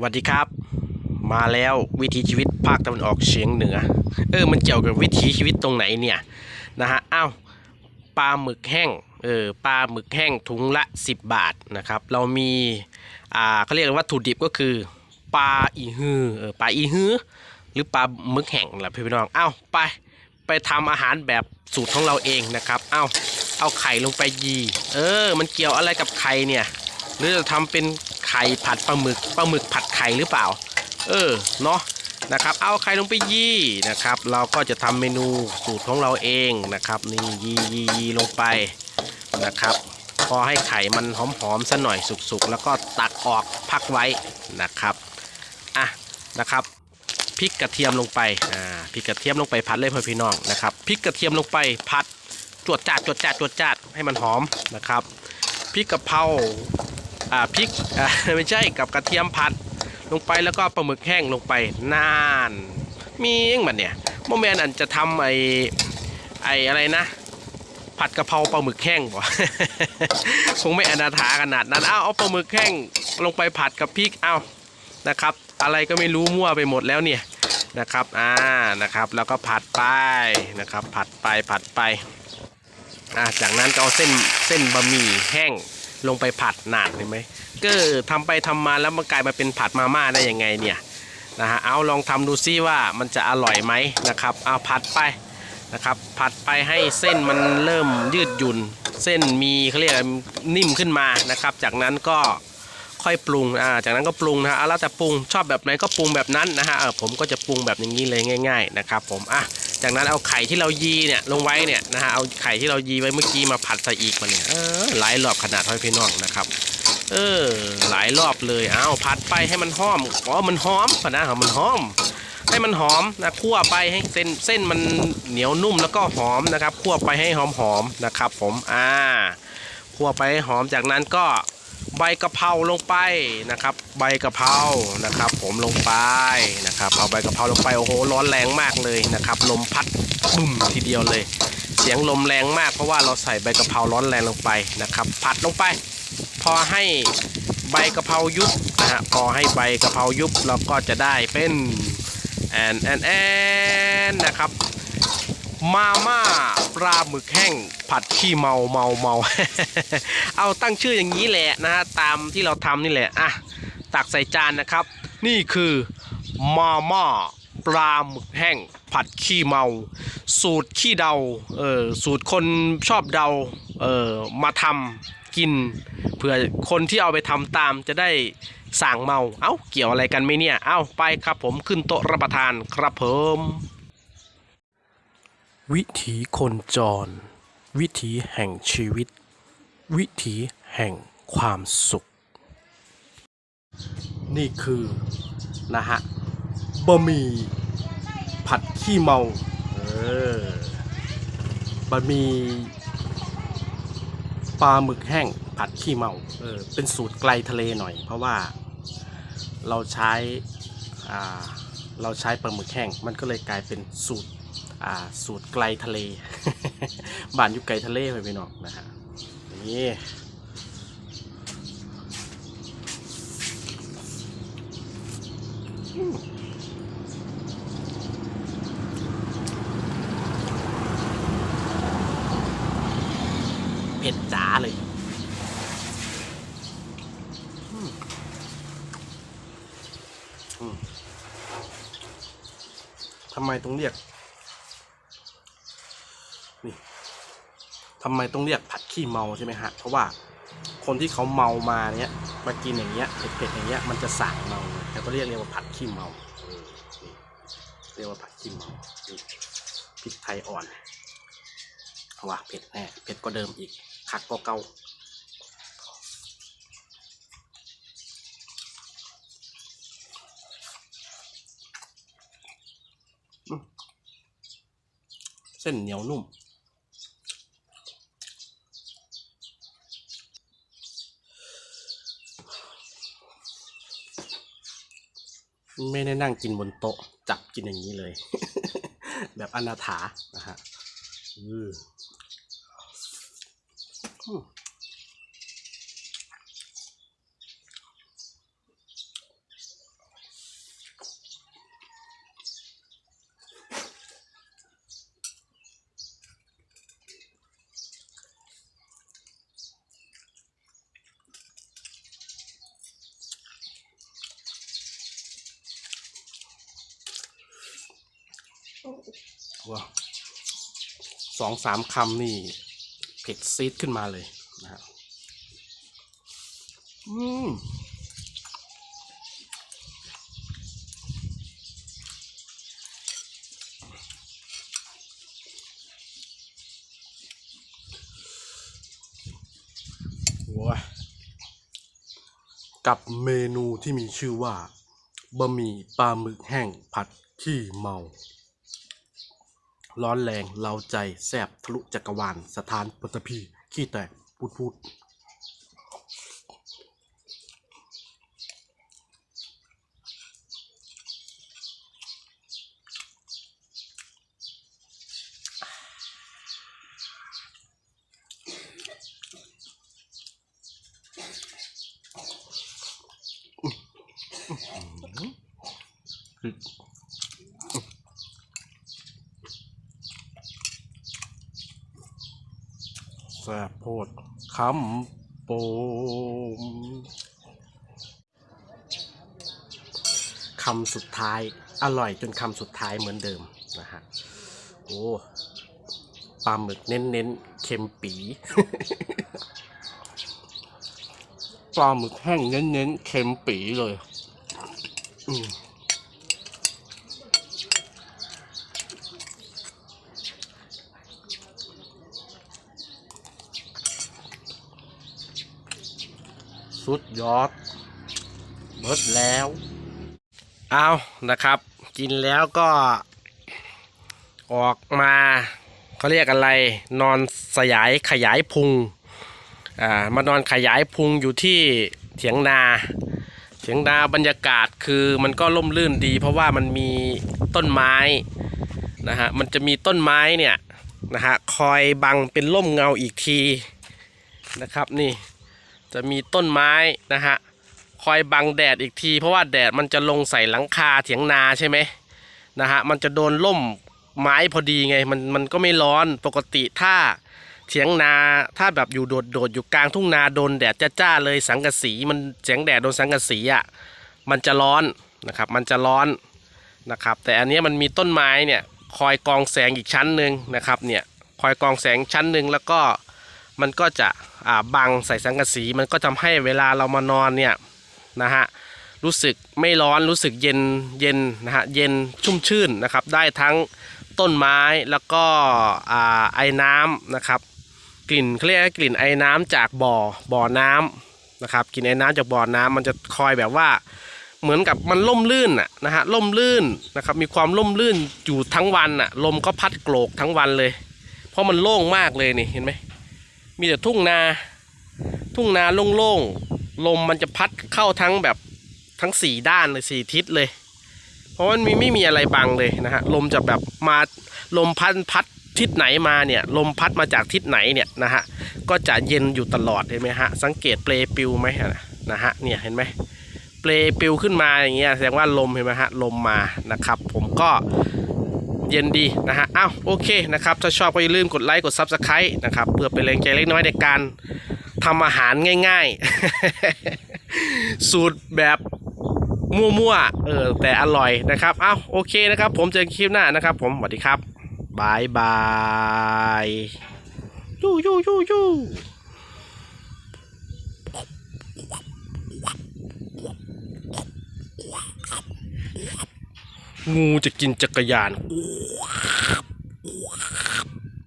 สวัสดีครับ มาแล้ววิถีชีวิตภาคตะวันออกเฉียงเหนือ เออ มันเกี่ยวกับวิถีชีวิตตรงไหนเนี่ยนะฮะอ้าวปลาหมึกแห้งเออปลาหมึกแห้งถุงละ 10 บาทนะครับเรามีอ่าเขาเรียกวัตถุดิบก็คือปลาอีฮือเออปลาอีฮือหรือปลาหมึกแห้งแหละพี่น้องเอ้าไปไปทำอาหารแบบสูตรของเราเองนะครับเอ้าเอาไข่ลงไปยี เออ มันเกี่ยวอะไรกับไข่เนี่ย หรือจะทำเป็นไข่ผัดปลาหมึกปลาหมึกผัดไข่หรือเปล่า เออเนาะนะครับ เอาไข่ลงไปยี่นะครับ เราก็จะทำเมนูสูตรของเราเองนะครับนี่ยี่ยี่ยี่ลงไปนะครับ พอให้ไข่มันหอมๆสัหน่อยสุกๆ แล้วก็ตักออกพักไว้นะครับอะนะครับพริกกระเทียมลงไปอ่าพริกกระเทียมลงไปผัดเลยพ่อพี่น้องนะครับพริกกระเทียมลงไปผัดจวดจัดจวดจัดจวดจัดให้มันหอมนะครับพริกกะเพรา พริกอ่าไม่ใช่กับกระเทียมผัดลงไปแล้วก็ปลาหมึกแห้งลงไปนานมีเองมันเนี่ยโมแมนอันจะทำไอไออะไรนะ ผัดกะเพราปลาหมึกแห้งบ่คงไม่อนาถาขนาดนั้นเอาเอาปลาหมึกแห้งลงไปผัดกับพริกเอานะครับ อะไรก็ไม่รู้มั่วไปหมดแล้วเนี่ยนะครับอ่านะครับแล้วก็ผัดไปนะครับ ผัดไปผัดไปอ่าจากนั้นก็เอาเส้นเส้นบะหมี่แห้ง ลงไปผัดนานเห็นไหมก็ทำไปทำมาแล้วมันกลายมาเป็นผัดมาม่าได้ยังไงเนี่ยนะฮะเอาลองทำดูซิว่ามันจะอร่อยไหมนะครับเอาผัดไปนะครับผัดไปให้เส้นมันเริ่มยืดหยุ่น เส้นมีเขาเรียกนิ่มขึ้นมานะครับ จากนั้นก็ ค่อยปรุงอ่าจากนั้นก็ปรุงนะฮะเอาแล้วแต่ปรุงชอบแบบไหนก็ปรุงแบบนั้นนะฮะเออผมก็จะปรุงแบบอย่างนี้เลยง่าย ๆ นะครับ ผมอะจากนั้นเอาไข่ที่เรายีเนี่ยลงไว้เนี่ยนะฮะเอาไข่ที่เรายีไว้เมื่อกี้มาผัดใส่อีกมาเนี่ยเออหลายรอบขนาดให้พี่น้องนะครับ เออหลายรอบเลยเอาผัดไปให้มันหอมอ๋อมันหอมพะนะมันหอมให้มันหอมนะคั่วไปให้เส้นเส้นมันเหนียวนุ่มแล้วก็หอมนะครับคั่วไปให้หอมหอมๆนะครับ ผมอ่าคั่วไปให้หอมจากนั้นก็ ใบกะเพราลงไปนะครับ ใบกะเพรานะครับ ผมลงไปนะครับ เอาใบกะเพราลงไปโอ้โหร้อนแรงมากเลยนะครับลมพัดบึ้มทีเดียวเลย เสียงลมแรงมากเพราะว่าเราใส่ใบกะเพราร้อนแรงลงไปนะครับ ผัดลงไป พอให้ใบกะเพรายุบนะฮะพอให้ใบกะเพรายุบเราก็จะได้เป็นแอนแอนแอนนะครับ มาม่าปลาหมึกแห้ง ผัดขี้เมาเมาเมา เอาตั้งชื่ออย่างนี้แหละนะฮะตามที่เราทำนี่แหละอะตักใส่จานนะครับ นี่คือมาม่าปลาหมึกแห้ง ผัดขี้เมา สูตรขี้เดาเออสูตรคนชอบเดาเออมาทำกินเผื่อคนที่เอาไปทำตามจะได้สั่งเมา เอ้า เกี่ยวอะไรกันไหมเนี่ย เอ้า ไปครับผมขึ้นโต๊ะรับประทานครับผม วิถีคนจร วิถีแห่งชีวิต วิถีแห่งความสุข นี่คือนะฮะบะหมี่ผัดขี้เมาเออบะหมี่ปลาหมึกแห้งผัดขี้เมาเออเป็นสูตรไกลทะเลหน่อย เพราะว่าเราใช้อ่าเราใช้ปลาหมึกแห้ง มันก็เลยกลายเป็นสูตร อ่าสูตรไกลทะเล บ้านอยู่ไกลทะเลไปพี่น้องนะฮะนี่เผ็ดจ๋าเลยทำไมต้องเรียก ทำไมต้องเรียกผัดขี้เมาใช่ไหมฮะ เพราะว่าคนที่เขาเมามาเนี้ยมากินอย่างเงี้ยเผ็ดๆอย่างเงี้ยมันจะสั่งเมาแล้วก็เรียกเรียกว่าผัดขี้เมาเรียกว่าผัดขี้เมาพริกไทยอ่อนว่าเผ็ดแน่เผ็ดก็เดิมอีกคักก็เก่าเส้นเหนียวนุ่ม ไม่ได้นั่งกินบนโต๊ะ จับกินอย่างนี้เลย แบบอนาถานะฮะอือ ว้าสองสามคำนี่เผ็ดซีดขึ้นมาเลยนะฮะอืมกับเมนูที่มีชื่อว่าบะหมี่ปลาหมึกแห้งผัดขี้เมา ร้อนแรงเล้าใจแซบทะลุจักรวาลสถานปฐพีขี้แตกพูดพูดแซบโพดคำโปมคำสุดท้ายอร่อยจนคำสุดท้ายเหมือนเดิมนะฮะโอ้ปลาหมึกเน้นๆเค็มปีปลาหมึกแห้งเน้นๆเค็มปีเลย อืม สุดยอดเบิดแล้ว เอานะครับ กินแล้วก็ ออกมาเขาเรียกอะไร นอนสยายขยายพุงอ่ามานอนขยายพุงอยู่ที่เถียงนา เถียงนาบรรยากาศคือมันก็ร่มรื่นดี เพราะว่ามันมีต้นไม้นะฮะมันจะมีต้นไม้เนี่ยนะฮะคอยบังเป็นร่มเงาอีกทีนะครับนี่ จะมีต้นไม้นะฮะคอยบังแดดอีกที เพราะว่าแดดมันจะลงใส่หลังคาเถียงนาใช่ไหมนะฮะมันจะโดนล่มไม้พอดีไงมันมันก็ไม่ร้อนปกติถ้าเถียงนาถ้าแบบอยู่โดดโดดอยู่กลางทุ่งนาโดนแดดจ้าๆเลยสังกะสีมันแสงแดดโดนสังกะสีอะมันจะร้อนนะครับมันจะร้อนนะครับแต่อันนี้มันมีต้นไม้เนี่ยคอยกองแสงอีกชั้นหนึ่งนะครับเนี่ยคอยกองแสงชั้นหนึ่งแล้วก็ มันก็จะบังใส่สังกะสี มันก็ทำให้เวลาเรามานอนเนี่ยนะฮะรู้สึกไม่ร้อนรู้สึกเย็นเย็นนะฮะเย็นชุ่มชื่นนะครับ ได้ทั้งต้นไม้แล้วก็ไอ้น้ำนะครับกลิ่นเขาเรียกกลิ่นไอ้น้ำจากบ่อบ่อน้ำนะครับกลิ่นไอ้น้ำจากบ่อน้ำมันจะคอยแบบว่าเหมือนกับมันล่มลื่นอะนะฮะล่มลื่นนะครับมีความล่มลื่นอยู่ทั้งวันอะลมก็พัดโกรกทั้งวันเลย เพราะมันโล่งมากเลยนี่เห็นไหม มีแต่ทุ่งนา ทุ่งนาโล่งๆ ลมมันจะพัดเข้าทั้งแบบทั้งสี่ด้านเลยสี่ทิศเลย เพราะมันมีไม่มีอะไรบังเลยนะฮะ ลมจะแบบมาลมพัดพัดทิศไหนมาเนี่ย ลมพัดมาจากทิศไหนเนี่ยนะฮะ ก็จะเย็นอยู่ตลอดเห็นไหมฮะ สังเกตเปลปิวไหมนะฮะ เนี่ยเห็นไหมเปลปิวขึ้นมาอย่างเงี้ยแสดงว่าลมเห็นไหมฮะ ลมมานะครับ ผมก็ เย็นดีนะฮะอ้าวโอเคนะครับ ถ้าชอบก็อย่าลืมกดไลค์กด Subscribe นะครับ เพื่อเป็นแรงใจเล็กน้อยในการทำอาหารง่ายๆ สูตรแบบมั่วๆเออแต่อร่อยนะครับอ้าวโอเคนะครับ ผมเจอกันคลิปหน้านะครับ ผมสวัสดีครับบายบายยูยูยูยู งูจะกินจักรยาน